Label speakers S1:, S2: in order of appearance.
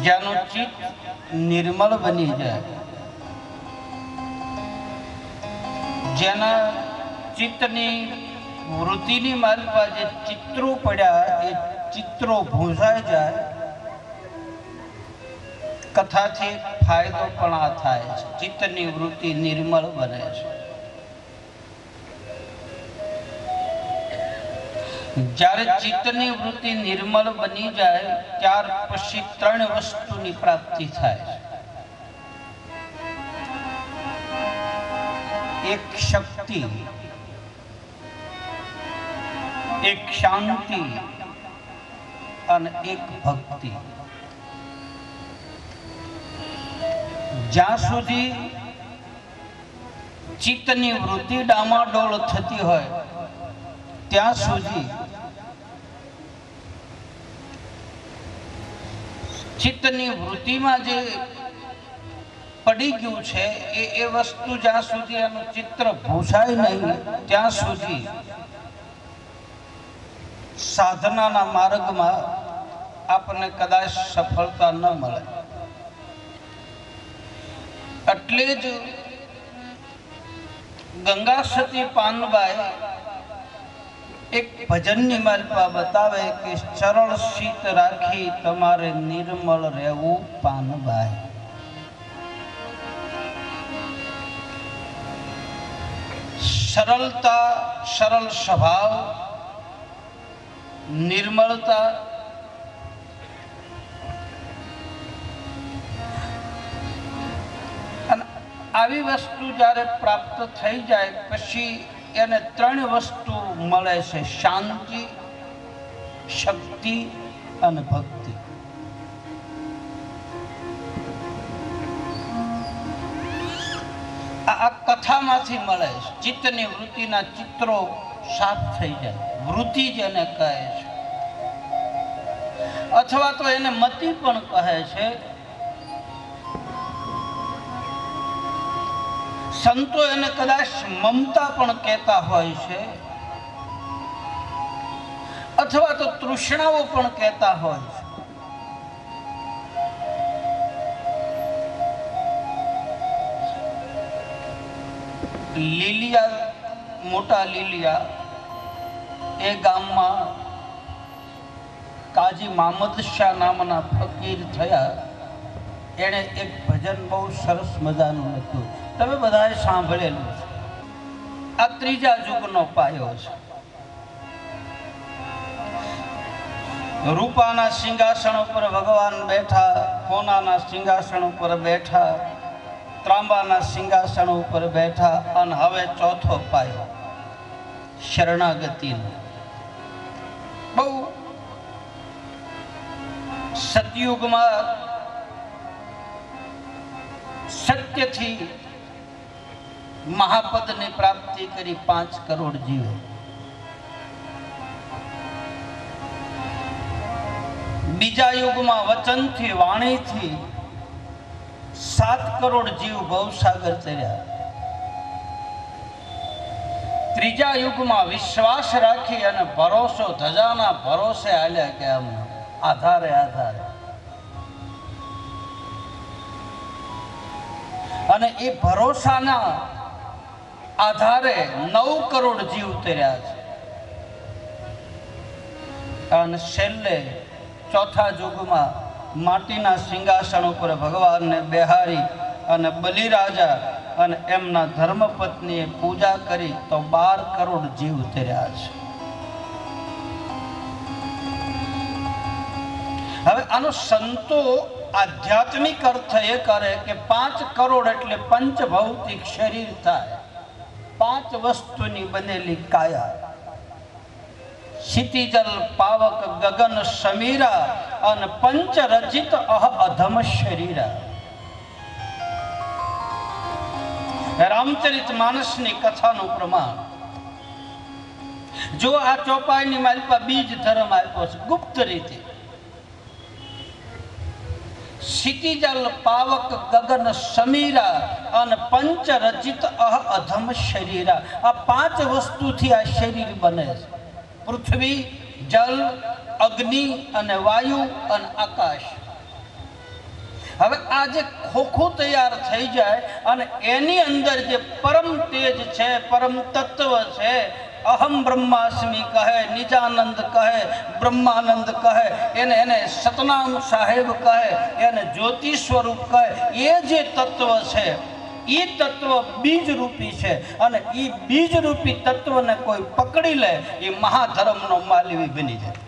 S1: જેનું ચિત્ત નિર્મળ બની જાય જેના ચિત્તની વૃત્તિની માલમાં જે ચિત્રો પડ્યા એ ચિત્રો ભૂંસાઈ જાય કથાથી ફાયદો પણ આ થાય છે ચિત્તની વૃત્તિ નિર્મળ બને છે જ્યારે ચિત્તની વૃત્તિ નિર્મળ બની જાય, ત્યાર પછી ત્રણ વસ્તુની પ્રાપ્તિ થાય એક શક્તિ, એક શાંતિ, અને એક ભક્તિ. જ્યાં સુધી ચિત્તની વૃત્તિ ડામાડોળ થતી હોય, ત્યાં સુધી ચિત્તની વૃત્તિમાં જે પડી ગયું છે, એ એ વસ્તુ જ્યાં સુધી એનું ચિત્ર ભૂસાય નહીં, ત્યાં સુધી સાધનાના માર્ગમાં આપણને કદાચ સફળતા ન મળે. એટલે જ ગંગા સતી પાનબાઈ એક ભજનની માલપા બતાવે કે સરળ શીત રાખી તમારે નિર્મળ રહેવું પાનબાઈ. સરળતા, સરળ સ્વભાવ, નિર્મળતા આવી વસ્તુ જ્યારે પ્રાપ્ત થઈ જાય, પછી એને ત્રણ વસ્તુ મળે છે. શાંતિ, શક્તિ અને ભક્તિ. આ કથામાંથી મળે છે. ચિત્તની વૃત્તિના ચિત્રો સાફ થઈ જાય. વૃત્તિ જેને કહે છે. અથવા તો એને મતિ પણ કહે છે સંતો એને કદાચ મમતા પણ કહેતા હોય છે. અથવા તો તૃષ્ણાઓ પણ કહેતા હોય છે. લીલિયા, મોટા લીલિયા, એ ગામમાં કાજી મામદ શાહ નામના ફકીર થયા. એણે એક ભજન બહુ સરસ મજાનું લખ્યું. તમે બધાએ સાંભળેલું છે. આ ત્રીજા યુગનો પાયો છે. રૂપાના સિંહાસન ઉપર ભગવાન બેઠા, સોનાના સિંહાસન ઉપર બેઠા, ત્રાંબાના સિંહાસન ઉપર બેઠા અને હવે ચોથો પાયો, શરણાગતિનો. બહુ સતયુગમાં સત્યથી મહાપદની પ્રાપ્તિ કરી પાંચ કરોડ જીવો. બીજા યુગમાં વચનથી, વાણીથી સાત કરોડ જીવ ભવસાગર તર્યા ત્રીજા યુગમાં વિશ્વાસ રાખી અને ભરોસો, ધજાના ભરોસે હાલ્યા કે આમ આધારે આધારે. અને એ ભરોસાના આધારે નવ કરોડ જીવ તર્યા છે. અને છેલ્લે ચોથા યુગમાં માટીના સિંહાસન ઉપર ભગવાનને બેહારી અને બલિરાજા અને એમના ધર્મપત્નીએ પૂજા કરી તો બાર કરોડ જીવ તર્યા છે. હવે આનો સંતો આધ્યાત્મિક અર્થ એ કરે કે પાંચ કરોડ એટલે પંચ ભૌતિક શરીર થાય. પાંચ વસ્તુની બનેલી કાયા. ક્ષિતિજલ પાવક, ગગન, સમીરા અને પંચ રચિત અહ અધમ શરીરા. રામચરિત માનસની કથાનું પ્રમાણ. જો આ ચોપાઈની માલિપા બીજ ધર્મ આપ્યો છે, ગુપ્ત રીતે. ક્ષિતિજલ પાવક ગગન સમીરા અને પંચ રચિત અહ અધમ શરીરા. આ પાંચ વસ્તુથી આ શરીર બને છે. પૃથ્વી, જલ, અગ્નિ અને વાયુ અને આકાશ. હવે આ જે ખોખું તૈયાર થઈ જાય અને એની અંદર જે પરમ તેજ છે, પરમ તત્વ છે અહમ બ્રહ્માસ્મિ કહે, નિજાનંદ કહે, બ્રહ્માનંદ કહે, એને એને સતનામ સાહેબ કહે, એને જ્યોતિ સ્વરૂપ કહે. એ જે તત્વ છે એ તત્વ બીજ રૂપી છે અને એ બીજ રૂપી તત્વને કોઈ પકડી લે એ મહાધર્મનો માલવી બની જાય.